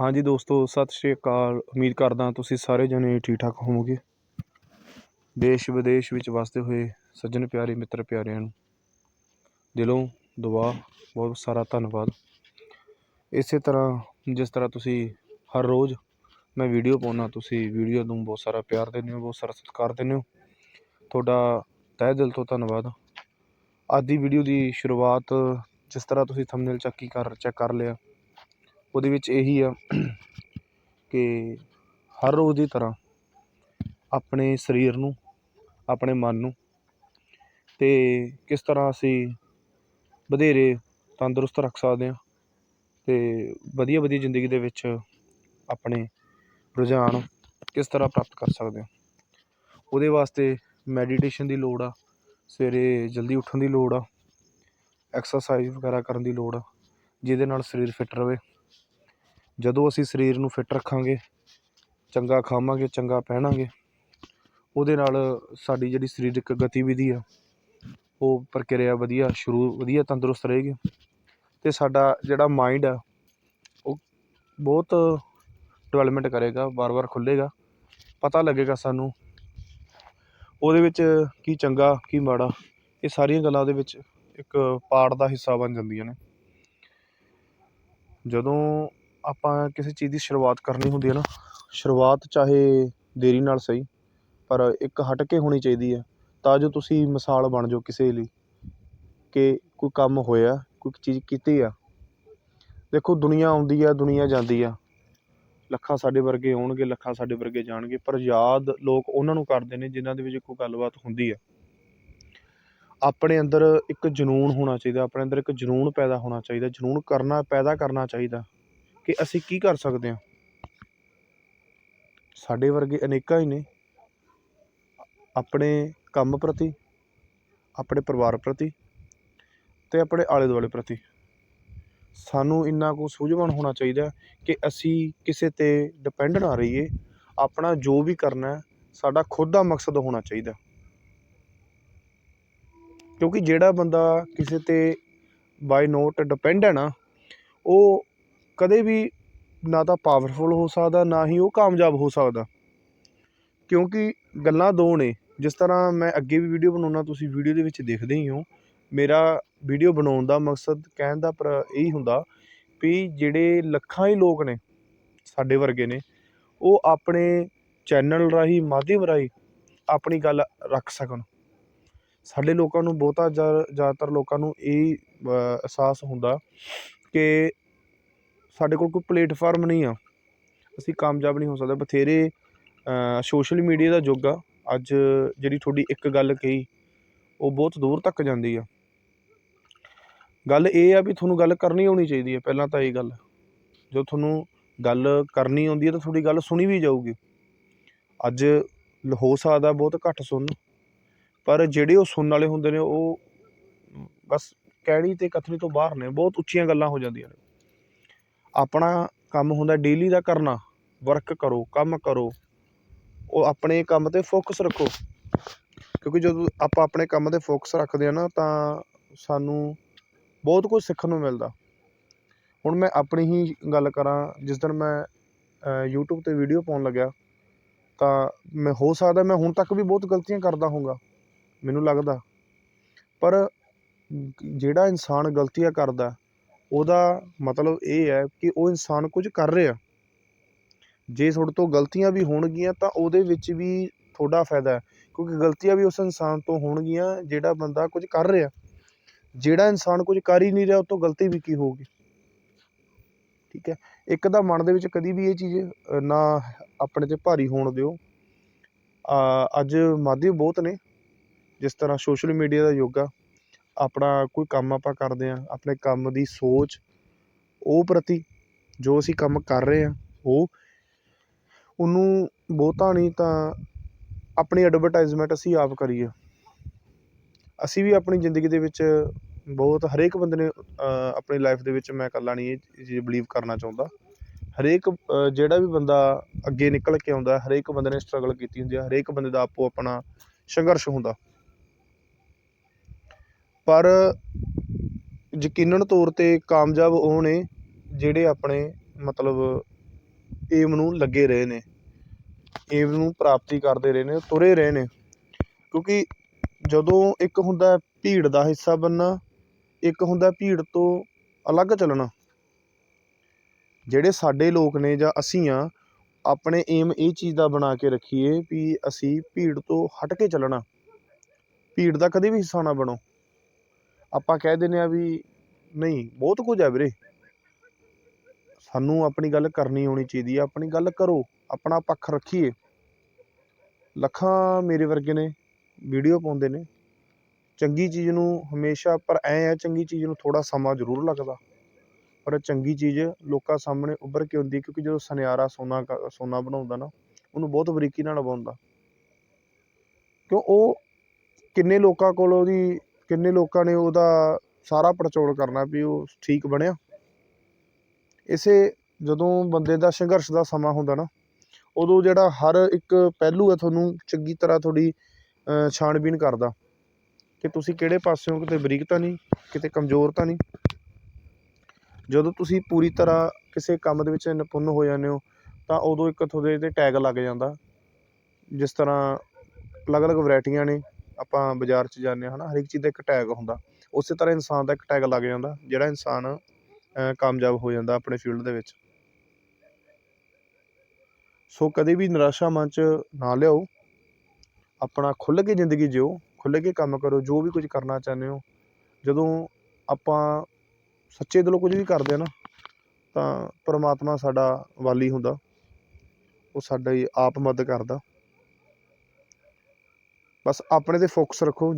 ਹਾਂਜੀ ਦੋਸਤੋ, ਸਤਿ ਸ਼੍ਰੀ ਅਕਾਲ। ਉਮੀਦ ਕਰਦਾ ਤੁਸੀਂ ਸਾਰੇ ਜਣੇ ਠੀਕ ਠਾਕ ਹੋਵੋਗੇ। ਦੇਸ਼ ਵਿਦੇਸ਼ ਵਿੱਚ ਵਸਦੇ ਹੋਏ ਸੱਜਣ ਪਿਆਰੇ, ਮਿੱਤਰ ਪਿਆਰਿਆਂ ਨੂੰ ਦਿਲੋਂ ਦੁਆ, ਬਹੁਤ ਸਾਰਾ ਧੰਨਵਾਦ। ਇਸੇ ਤਰ੍ਹਾਂ ਜਿਸ ਤਰ੍ਹਾਂ ਤੁਸੀਂ ਹਰ ਰੋਜ਼ ਮੈਂ ਵੀਡੀਓ ਪਾਉਣਾ ਤੁਸੀਂ ਵੀਡੀਓ ਨੂੰ ਬਹੁਤ ਸਾਰਾ ਪਿਆਰ ਦਿੰਦੇ ਹੋ, ਬਹੁਤ ਸਾਰਾ ਸਤਿਕਾਰ ਦਿੰਦੇ ਹੋ। ਤੁਹਾਡਾ ਤਹਿ ਦਿਲ ਤੋਂ ਧੰਨਵਾਦ। ਅੱਜ ਦੀ ਵੀਡੀਓ ਦੀ ਸ਼ੁਰੂਆਤ ਜਿਸ ਤਰ੍ਹਾਂ ਤੁਸੀਂ ਥੰਬਨੇਲ ਚੱਕੀ ਕਰ, ਚੈੱਕ ਕਰ ਲਿਆ ਉਹਦੇ ਵਿੱਚ ਇਹੀ ਆ ਕਿ ਹਰ ਰੋਜ਼ ਦੀ ਤਰ੍ਹਾਂ ਆਪਣੇ ਸਰੀਰ ਨੂੰ, ਆਪਣੇ ਮਨ ਨੂੰ ਅਤੇ ਕਿਸ ਤਰ੍ਹਾਂ ਅਸੀਂ ਵਧੇਰੇ ਤੰਦਰੁਸਤ ਰੱਖ ਸਕਦੇ ਹਾਂ ਅਤੇ ਵਧੀਆ ਵਧੀਆ ਜ਼ਿੰਦਗੀ ਦੇ ਵਿੱਚ ਆਪਣੇ ਰੁਝਾਨ ਕਿਸ ਤਰ੍ਹਾਂ ਪ੍ਰਾਪਤ ਕਰ ਸਕਦੇ ਹਾਂ। ਉਹਦੇ ਵਾਸਤੇ ਮੈਡੀਟੇਸ਼ਨ ਦੀ ਲੋੜ ਆ, ਸਵੇਰੇ ਜਲਦੀ ਉੱਠਣ ਦੀ ਲੋੜ ਆ ਐਕਸਰਸਾਈਜ਼ ਵਗੈਰਾ ਕਰਨ ਦੀ ਲੋੜ ਆ, ਜਿਹਦੇ ਨਾਲ ਸਰੀਰ ਫਿੱਟ ਰਵੇ। ਜਦੋਂ ਅਸੀਂ ਸਰੀਰ ਨੂੰ ਫਿੱਟ ਰੱਖਾਂਗੇ, ਚੰਗਾ ਖਾਵਾਂਗੇ, ਚੰਗਾ ਪਹਿਨਾਂਗੇ, ਉਹਦੇ ਨਾਲ ਸਾਡੀ ਜਿਹੜੀ ਸਰੀਰਕ ਗਤੀਵਿਧੀ ਆ, ਉਹ ਪ੍ਰਕਿਰਿਆ ਵਧੀਆ, ਸ਼ੁਰੂ ਵਧੀਆ, ਤੰਦਰੁਸਤ ਰਹੇਗੀ। ਅਤੇ ਸਾਡਾ ਜਿਹੜਾ ਮਾਈਂਡ ਆ, ਉਹ ਬਹੁਤ ਡਿਵੈਲਪਮੈਂਟ ਕਰੇਗਾ ਵਾਰ ਵਾਰ ਖੁੱਲ੍ਹੇਗਾ। ਪਤਾ ਲੱਗੇਗਾ ਸਾਨੂੰ ਉਹਦੇ ਵਿੱਚ ਕੀ ਚੰਗਾ, ਕੀ ਮਾੜਾ, ਇਹ ਸਾਰੀਆਂ ਗੱਲਾਂ ਉਹਦੇ ਵਿੱਚ ਇੱਕ ਪਾਠ ਦਾ ਹਿੱਸਾ ਬਣ ਜਾਂਦੀਆਂ ਨੇ। ਜਦੋਂ ਆਪਾਂ ਕਿਸੇ ਚੀਜ਼ ਦੀ ਸ਼ੁਰੂਆਤ ਕਰਨੀ ਹੁੰਦੀ ਹੈ ਨਾ, ਸ਼ੁਰੂਆਤ ਚਾਹੇ ਦੇਰੀ ਨਾਲ ਸਹੀ, ਪਰ ਇੱਕ ਹਟ ਕੇ ਹੋਣੀ ਚਾਹੀਦੀ ਹੈ, ਤਾਂ ਜੋ ਤੁਸੀਂ ਮਿਸਾਲ ਬਣ ਜਾਓ ਕਿਸੇ ਲਈ ਕਿ ਕੋਈ ਕੰਮ ਹੋਇਆ, ਕੋਈ ਚੀਜ਼ ਕੀਤੀ ਆ। ਦੇਖੋ, ਦੁਨੀਆ ਆਉਂਦੀ ਆ, ਦੁਨੀਆ ਜਾਂਦੀ ਆ। ਲੱਖਾਂ ਸਾਡੇ ਵਰਗੇ ਆਉਣਗੇ, ਲੱਖਾਂ ਸਾਡੇ ਵਰਗੇ ਜਾਣਗੇ, ਪਰ ਯਾਦ ਲੋਕ ਉਹਨਾਂ ਨੂੰ ਕਰਦੇ ਨੇ ਜਿਨ੍ਹਾਂ ਦੇ ਵਿੱਚ ਕੋਈ ਗੱਲਬਾਤ ਹੁੰਦੀ ਆ। ਆਪਣੇ ਅੰਦਰ ਇੱਕ ਜਨੂਨ ਹੋਣਾ ਚਾਹੀਦਾ, ਆਪਣੇ ਅੰਦਰ ਇੱਕ ਜਨੂਨ ਪੈਦਾ ਹੋਣਾ ਚਾਹੀਦਾ, ਜਨੂਨ ਕਰਨਾ, ਪੈਦਾ ਕਰਨਾ ਚਾਹੀਦਾ। ਕਿ ਅਸੀਂ ਕੀ ਕਰ ਸਕਦੇ ਹਾਂ? ਸਾਡੇ ਵਰਗੇ ਅਨੇਕਾਂ ਹੀ ਨੇ। ਆਪਣੇ ਕੰਮ ਪ੍ਰਤੀ, ਆਪਣੇ ਪਰਿਵਾਰ ਪ੍ਰਤੀ ਅਤੇ ਆਪਣੇ ਆਲੇ ਦੁਆਲੇ ਪ੍ਰਤੀ। ਸਾਨੂੰ ਇੰਨਾ ਕੁ ਸੂਝਵਾਨ ਹੋਣਾ ਚਾਹੀਦਾ ਕਿ ਅਸੀਂ ਕਿਸੇ 'ਤੇ ਡਿਪੈਂਡ ਨਾ ਰਹੀਏ। ਆਪਣਾ ਜੋ ਵੀ ਕਰਨਾ ਸਾਡਾ ਖੁਦ ਦਾ ਮਕਸਦ ਹੋਣਾ ਚਾਹੀਦਾ। ਕਿਉਂਕਿ ਜਿਹੜਾ ਬੰਦਾ ਕਿਸੇ 'ਤੇ ਬਾਈ ਨੋਟ ਡਿਪੈਂਡ ਹੈ ਨਾ, ਉਹ ਕਦੇ ਵੀ ਨਾ ਤਾਂ ਪਾਵਰਫੁਲ ਹੋ ਸਕਦਾ, ਨਾ ਹੀ ਉਹ ਕਾਮਯਾਬ ਹੋ ਸਕਦਾ। ਕਿਉਂਕਿ ਗੱਲਾਂ ਦੋ ਨੇ। ਜਿਸ ਤਰ੍ਹਾਂ ਮੈਂ ਅੱਗੇ ਵੀ ਵੀਡੀਓ ਬਣਾਉਣਾ ਤੁਸੀਂ ਵੀਡੀਓ ਦੇ ਵਿੱਚ ਦੇਖਦੇ ਹੀ ਹੋ। ਮੇਰਾ ਵੀਡੀਓ ਬਣਾਉਣ ਦਾ ਮਕਸਦ, ਕਹਿਣ ਦਾ ਪਰ ਇਹੀ ਹੁੰਦਾ ਵੀ ਜਿਹੜੇ ਲੱਖਾਂ ਹੀ ਲੋਕ ਨੇ, ਸਾਡੇ ਵਰਗੇ ਨੇ, ਉਹ ਆਪਣੇ ਚੈਨਲ ਰਾਹੀਂ, ਮਾਧਿਅਮ ਰਾਹੀਂ ਆਪਣੀ ਗੱਲ ਰੱਖ ਸਕਣ। ਸਾਡੇ ਲੋਕਾਂ ਨੂੰ ਬਹੁਤਾ ਜ਼ਿਆਦਾਤਰ ਲੋਕਾਂ ਨੂੰ ਇਹ ਅਹਿਸਾਸ ਹੁੰਦਾ ਕਿ ਸਾਡੇ ਕੋਲ ਕੋਈ ਪਲੇਟਫਾਰਮ ਨਹੀਂ ਆ। ਅਸੀਂ ਕਾਮਯਾਬ ਨਹੀਂ ਹੋ ਸਕਦੇ। ਬਥੇਰੇ ਸੋਸ਼ਲ ਮੀਡੀਆ ਦਾ ਯੁੱਗ ਆ। ਅੱਜ ਜਿਹੜੀ ਤੁਹਾਡੀ ਇੱਕ ਗੱਲ ਕਹੀ, ਉਹ ਬਹੁਤ ਦੂਰ ਤੱਕ ਜਾਂਦੀ ਆ। ਗੱਲ ਇਹ ਆ ਵੀ ਤੁਹਾਨੂੰ ਗੱਲ ਕਰਨੀ ਆਉਣੀ ਚਾਹੀਦੀ ਹੈ ਪਹਿਲਾਂ ਤਾਂ ਇਹ ਗੱਲ ਜੋ ਤੁਹਾਨੂੰ ਗੱਲ ਕਰਨੀ ਆਉਂਦੀ ਹੈ ਤਾਂ ਤੁਹਾਡੀ ਗੱਲ ਸੁਣੀ ਵੀ ਜਾਊਗੀ। ਅੱਜ ਹੋ ਸਕਦਾ ਬਹੁਤ ਘੱਟ ਸੁਣਨ ਪਰ ਜਿਹੜੇ ਉਹ ਸੁਣਨ ਵਾਲੇ ਹੁੰਦੇ ਨੇ, ਉਹ ਬਸ ਕਹਿਣੀ ਤੇ ਕਥਨੀ ਤੋਂ ਬਾਹਰ ਨੇ। ਬਹੁਤ ਉੱਚੀਆਂ ਗੱਲਾਂ ਹੋ ਜਾਂਦੀਆਂ ਨੇ। ਆਪਣਾ ਕੰਮ ਹੁੰਦਾ ਡੇਲੀ ਦਾ ਕਰਨਾ ਵਰਕ ਕਰੋ, ਕੰਮ ਕਰੋ, ਉਹ ਆਪਣੇ ਕੰਮ ਤੇ ਫੋਕਸ ਰੱਖੋ। ਕਿਉਂਕਿ ਜਦੋਂ ਆਪਾਂ ਆਪਣੇ ਕੰਮ ਤੇ ਫੋਕਸ ਰੱਖਦੇ ਹਾਂ ਨਾ, ਤਾਂ ਸਾਨੂੰ ਬਹੁਤ ਕੁਝ ਸਿੱਖਣ ਨੂੰ ਮਿਲਦਾ। ਹੁਣ ਮੈਂ ਆਪਣੀ ਹੀ ਗੱਲ ਕਰਾਂ, ਜਿਸ ਦਿਨ ਮੈਂ ਯੂਟਿਊਬ ਤੇ ਵੀਡੀਓ ਪਾਉਣ ਲੱਗਿਆ, ਤਾਂ ਮੈਂ, ਹੋ ਸਕਦਾ ਮੈਂ ਹੁਣ ਤੱਕ ਵੀ ਬਹੁਤ ਗਲਤੀਆਂ ਕਰਦਾ ਹੋਊਗਾ, ਮੈਨੂੰ ਲੱਗਦਾ। ਪਰ ਜਿਹੜਾ ਇਨਸਾਨ ਗਲਤੀਆਂ ਕਰਦਾ ਉਹਦਾ ਮਤਲਬ ਇਹ ਹੈ ਕਿ ਉਹ ਇਨਸਾਨ ਕੁਝ ਕਰ ਰਿਹਾ। ਜੇ ਤੁਹਾਡੇ ਤੋਂ ਗਲਤੀਆਂ ਵੀ ਹੋਣਗੀਆਂ ਤਾਂ ਉਹਦੇ ਵਿੱਚ ਵੀ ਤੁਹਾਡਾ ਫਾਇਦਾ ਹੈ, ਕਿਉਂਕਿ ਗਲਤੀਆਂ ਵੀ ਉਸ ਇਨਸਾਨ ਤੋਂ ਹੋਣਗੀਆਂ ਜਿਹੜਾ ਬੰਦਾ ਕੁਝ ਕਰ ਰਿਹਾ। ਜਿਹੜਾ ਇਨਸਾਨ ਕੁਝ ਕਰ ਹੀ ਨਹੀਂ ਰਿਹਾ, ਉਹ ਤੋਂ ਗਲਤੀ ਵੀ ਕੀ ਹੋਊਗੀ? ਠੀਕ ਹੈ। ਇੱਕ ਤਾਂ ਮਨ ਦੇ ਵਿੱਚ ਕਦੀ ਵੀ ਇਹ ਚੀਜ਼ ਨਾ ਆਪਣੇ ਤੇ ਭਾਰੀ ਹੋਣ ਦਿਓ। ਅੱਜ ਮਾਧਿਅਮ ਬਹੁਤ ਨੇ, ਜਿਸ ਤਰ੍ਹਾਂ ਸੋਸ਼ਲ ਮੀਡੀਆ ਦਾ ਯੁੱਗ ਆ। ਆਪਣਾ ਕੋਈ ਕੰਮ ਆਪਾਂ ਕਰਦੇ ਹਾਂ, ਆਪਣੇ ਕੰਮ ਦੀ ਸੋਚ, ਉਹ ਪ੍ਰਤੀ ਜੋ ਅਸੀਂ ਕੰਮ ਕਰ ਰਹੇ ਹਾਂ, ਉਹ ਉਹਨੂੰ ਬਹੁਤਾ ਨਹੀਂ ਤਾਂ ਆਪਣੀ ਐਡਵਰਟਾਈਜ਼ਮੈਂਟ ਅਸੀਂ ਆਪ ਕਰੀਏ। ਅਸੀਂ ਵੀ ਆਪਣੀ ਜ਼ਿੰਦਗੀ ਦੇ ਵਿੱਚ ਬਹੁਤ ਹਰੇਕ ਬੰਦੇ ਨੇ ਆਪਣੀ ਲਾਈਫ ਦੇ ਵਿੱਚ ਮੈਂ ਇਕੱਲਾ ਨਹੀਂ ਇਹ ਚੀਜ਼ ਬਲੀਵ ਕਰਨਾ ਚਾਹੁੰਦਾ। ਹਰੇਕ ਜਿਹੜਾ ਵੀ ਬੰਦਾ ਅੱਗੇ ਨਿਕਲ ਕੇ ਆਉਂਦਾ, ਹਰੇਕ ਬੰਦੇ ਨੇ ਸਟਰਗਲ ਕੀਤੀ ਹੁੰਦੀ ਹੈ ਹਰੇਕ ਬੰਦੇ ਦਾ ਆਪੋ ਆਪਣਾ ਸੰਘਰਸ਼ ਹੁੰਦਾ। ਪਰ ਯਕੀਨਨ ਤੌਰ 'ਤੇ ਕਾਮਯਾਬ ਉਹ ਨੇ ਜਿਹੜੇ ਆਪਣੇ ਮਤਲਬ ਏਮ ਨੂੰ ਲੱਗੇ ਰਹੇ ਨੇ, ਏਮ ਨੂੰ ਪ੍ਰਾਪਤੀ ਕਰਦੇ ਰਹੇ ਨੇ, ਤੁਰੇ ਰਹੇ ਨੇ। ਕਿਉਂਕਿ ਜਦੋਂ ਇੱਕ ਹੁੰਦਾ ਭੀੜ ਦਾ ਹਿੱਸਾ ਬਣਨਾ, ਇੱਕ ਹੁੰਦਾ ਭੀੜ ਤੋਂ ਅਲੱਗ ਚੱਲਣਾ। ਜਿਹੜੇ ਸਾਡੇ ਲੋਕ ਨੇ ਜਾਂ ਅਸੀਂ ਹਾਂ, ਆਪਣੇ ਏਮ ਇਹ ਚੀਜ਼ ਦਾ ਬਣਾ ਕੇ ਰੱਖੀਏ ਵੀ ਅਸੀਂ ਭੀੜ ਤੋਂ ਹਟ ਕੇ ਚੱਲਣਾ। ਭੀੜ ਦਾ ਕਦੇ ਵੀ ਹਿੱਸਾ ਨਾ ਬਣੋ। ਆਪਾਂ ਕਹਿ ਦਿੰਦੇ ਹਾਂ ਵੀ ਨਹੀਂ, ਬਹੁਤ ਕੁਝ ਹੈ ਵੀਰੇ। ਸਾਨੂੰ ਆਪਣੀ ਗੱਲ ਕਰਨੀ ਆਉਣੀ ਚਾਹੀਦੀ ਹੈ, ਆਪਣੀ ਗੱਲ ਕਰੋ, ਆਪਣਾ ਪੱਖ ਰੱਖੀਏ। ਲੱਖਾਂ ਮੇਰੇ ਵਰਗੇ ਨੇ, ਵੀਡੀਓ ਪਾਉਂਦੇ ਨੇ। ਚੰਗੀ ਚੀਜ਼ ਨੂੰ ਹਮੇਸ਼ਾ, ਪਰ ਐ ਹੈ ਚੰਗੀ ਚੀਜ਼ ਨੂੰ ਥੋੜਾ ਸਮਾਂ ਜ਼ਰੂਰ ਲੱਗਦਾ। ਪਰ ਚੰਗੀ ਚੀਜ਼ ਲੋਕਾਂ ਸਾਹਮਣੇ ਉੱਭਰ ਕੇ ਆਉਂਦੀ ਕਿਉਂਕਿ ਜਦੋਂ ਸੁਨਿਆਰਾ ਸੋਨਾ ਕ- ਸੋਨਾ ਬਣਾਉਂਦਾ ਨਾ, ਉਹਨੂੰ ਬਹੁਤ ਬਰੀਕੀ ਨਾਲ ਬਣਾਉਂਦਾ। ਕਿਉਂ? ਉਹ ਕਿੰਨੇ ਲੋਕਾਂ ਕੋਲ ਉਹਦੀ ਕਿੰਨੇ ਲੋਕਾਂ ਨੇ ਉਹਦਾ ਸਾਰਾ ਪੜਚੋਲ ਕਰਨਾ ਵੀ ਉਹ ਠੀਕ ਬਣਿਆ? ਇਸੇ ਜਦੋਂ ਬੰਦੇ ਦਾ ਸੰਘਰਸ਼ ਦਾ ਸਮਾਂ ਹੁੰਦਾ ਨਾ, ਉਦੋਂ ਜਿਹੜਾ ਹਰ ਇੱਕ ਪਹਿਲੂ ਹੈ ਤੁਹਾਨੂੰ ਚੰਗੀ ਤਰ੍ਹਾਂ ਤੁਹਾਡੀ ਛਾਣਬੀਣ ਕਰਦਾ। ਕਿ ਤੁਸੀਂ ਕਿਹੜੇ ਪਾਸਿਓਂ ਕਿਤੇ ਬਰੀਕ ਤਾਂ ਨਹੀਂ, ਕਿਤੇ ਕਮਜ਼ੋਰ ਤਾਂ ਨਹੀਂ? ਜਦੋਂ ਤੁਸੀਂ ਪੂਰੀ ਤਰ੍ਹਾਂ ਕਿਸੇ ਕੰਮ ਦੇ ਵਿੱਚ ਨਿਪੁੰਨ ਹੋ ਜਾਂਦੇ ਹੋ, ਤਾਂ ਉਦੋਂ ਇੱਕ ਤੁਹਾਡੇ 'ਤੇ ਟੈਗ ਲੱਗ ਜਾਂਦਾ। ਜਿਸ ਤਰ੍ਹਾਂ ਅਲੱਗ-ਅਲੱਗ ਵੈਰਾਈਟੀਆਂ ਨੇ ਆਪਾਂ ਬਾਜ਼ਾਰ 'ਚ ਜਾਂਦੇ ਹਾਂ ਹੈ ਨਾ ਹਰ ਇੱਕ ਚੀਜ਼ ਦਾ ਇੱਕ ਟੈਗ ਹੁੰਦਾ। ਉਸੇ ਤਰ੍ਹਾਂ ਇਨਸਾਨ ਦਾ ਇੱਕ ਟੈਗ ਲੱਗ ਜਾਂਦਾ, ਜਿਹੜਾ ਇਨਸਾਨ ਕਾਮਯਾਬ ਹੋ ਜਾਂਦਾ ਆਪਣੇ ਫੀਲਡ ਦੇ ਵਿੱਚ। ਸੋ ਕਦੇ ਵੀ ਨਿਰਾਸ਼ਾ ਮਨ 'ਚ ਨਾ ਲਿਆਓ। ਆਪਣਾ ਖੁੱਲ੍ਹ ਕੇ ਜ਼ਿੰਦਗੀ ਜਿਓ, ਖੁੱਲ੍ਹ ਕੇ ਕੰਮ ਕਰੋ, ਜੋ ਵੀ ਕੁਝ ਕਰਨਾ ਚਾਹੁੰਦੇ ਹੋ। ਜਦੋਂ ਆਪਾਂ ਸੱਚੇ ਦਿਲੋਂ ਕੁਝ ਵੀ ਕਰਦੇ ਆ ਨਾ, ਤਾਂ ਪਰਮਾਤਮਾ ਸਾਡਾ ਵਾਲੀ ਹੁੰਦਾ। ਉਹ ਸਾਡਾ ਹੀ ਆਪ ਮਦਦ ਕਰਦਾ। ਬਸ ਆਪਣੇ ਤੇ ਫੋਕਸ ਰੱਖੋ